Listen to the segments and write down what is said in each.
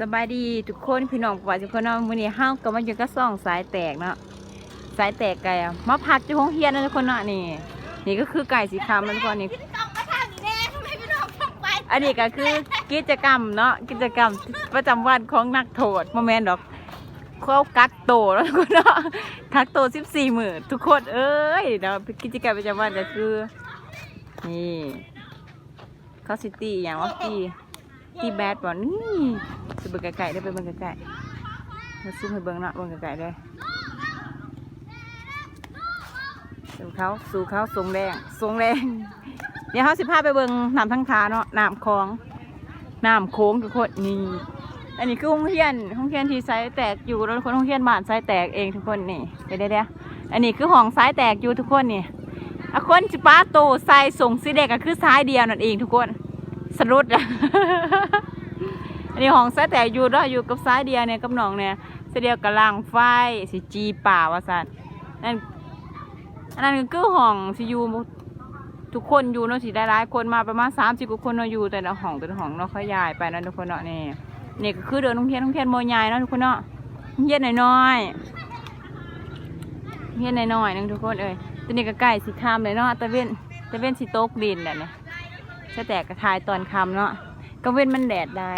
สบายดีทุกคนพี่น้องว่าทุกคนเนาะมื้อนี้เฮาก็มาอยู่กับซ่องสายแตกเนาะสายแตกไก่อะมาพักที่ห้องเฮียนนะทุกคนเนาะนี่ นี่ก็คือไก่สีขาวนะทุกคนนี่พี่น้องมาทางนี้แน่ทำไมพี่น้องต้องไปอันนี้ก็คือกิจกรรมเนาะกิจกรรมประจำวันของนักโทษโมแมนดอกเขากักโตวแล้วทุกคนเนาะกักโตสิบสี่หมื่นทุกคนเอ้ยเนาะกิจกรรมประจำวันก็คือนี่เขาซิตี้อย่างว่าตี ตีแบดบอนี่ไปเบิ่งไก่ได้ไปเบิ่งไก่มาซูมให้เบิ่งเนาะเบิ่งไก่ได้สูเขาสูเขาทรงแดงทรงแดงเดี๋ยวเขาสิพาไปเบิ่งน้ำทั้งทาเนาะน้ำคลองน้ำโค้งทุกคนนี่อันนี้คือห้องเรียนห้องเรียนที่ไซแตกอยู่แล้วคนห้องเรียนบ้านไซแตกเองทุกคนนี่เดี๋ยวเดี๋ยวเดี๋ยวอันนี้คือห้องไซแตกอยู่ทุกคนนี่อคนจิป้าโตไซส่งสีแดงก็คือซ้ายเดียวนั่นเองทุกคน สรุดอะอันนี้ห้องไซแตกอยู่เนาะอยู่กับซ้ายเดียเนี่ยกับน้องเนี่ยเสยเดียวกับล่างไฟสิจีป่าวาสันนั่นอันนั้นก็คือห้องสิอยู่ทุกคนอยู่เนาะสิได้หลายคนมาประมาณสามสิบกว่าคนเนาะอยู่แต่ละห้องแต่ละห้องเนาะขยายไปเนาะทุกคนเนาะนี่นี่ก็คือเดินโรงเรียนโรงเรียนโมยายเนาะทุกคนเนาะโรงเรียนน้อยๆเรียนน้อยๆนึงทุกคนเอ้ยตัวนี้ก็ใกล้สิคำเลยเนาะตะเวนตะเวนสิโต๊กดินแหละเนี่ย จะแตกกระทายตอนคำเนาะก็เว้นมันแดดได้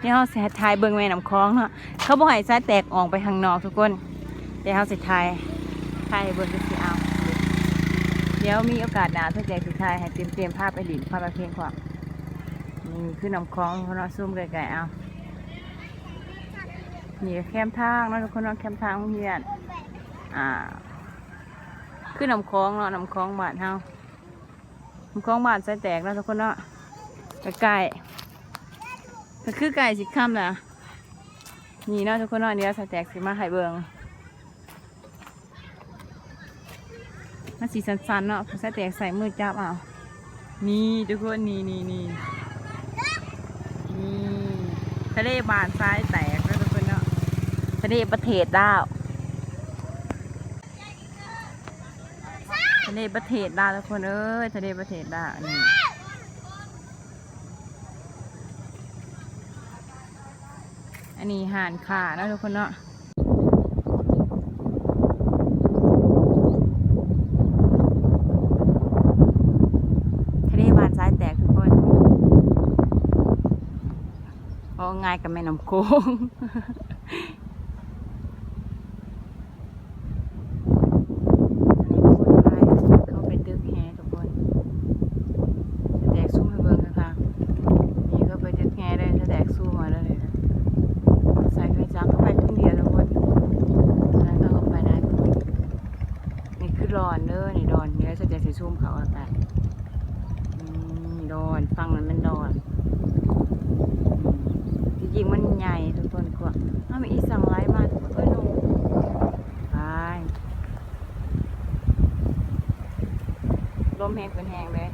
เดี๋ยวเราสิทายเบิงแม่น้ำคลองเนาะเขาบอกให้สายแตกออกไปข้างนอกทุกคนเดี๋ยวเราสิทายทายให้เบิ่งดูสิเอาเดี๋ยวมีโอกาสหนาถ้าใจสุดท้ายให้เตรียมเตรียมภาพไปดินภาพไปเพลงความนี่คือน้ำคลองเขาเนาะซุ่มไกลๆเอานี่แคมทางเนาะทุกคนเนาะแคมทางโรงเรียนอ่าคือน้ำคลองเนาะน้ำคลองบ้านเฮา น้ำคลองบานใส่แตกเนาะทุกคนเนาะกล้ๆก็คือไก่สิค่ำนะนี่เนาะทุกคนเนาะเดี๋ยวใส่แตกสิมาให้เบิงมันสีสันๆเนาะภาษาแตกใส่มือจับเอานี่ทุกคนนี่นี่นี่นี่ทะเลบานซ้ายแตกแล้วทุกคนเนาะทะเลประเทศดาวทะ เลประเทศดาวทุกคนเอ้ยทะเลประเทศดาวนี่อันนี้ห่านขานาะทุกคนเนาะทะเลบานซ้ายแตกทุกคนเพราะง่ายกับแม่น้ำโค้ง เขาไปตึกแฮทุกคนจะแตกสู้ให้เบิ่งนะคะนี่เขาไปตึกแฮได้จะแตกสู้มาแล้วเลยใส่ไฟจักเข้าไปครึ่งเดียวทุกคนแล้วก็เข้าไปได้ทุกคนนี่คือรอนเด้อนี่รอนนี่ แล้วจะสีซุ่มเขาอากาศอืมโดนฟังนั้นมันดอนจริงๆมันใหญ่ทุกคนกว่าอ้าวมีอีสั่งไลฟ์มาทุกคนเอ้ยหนูไปลมแหงเป็นแหงเลย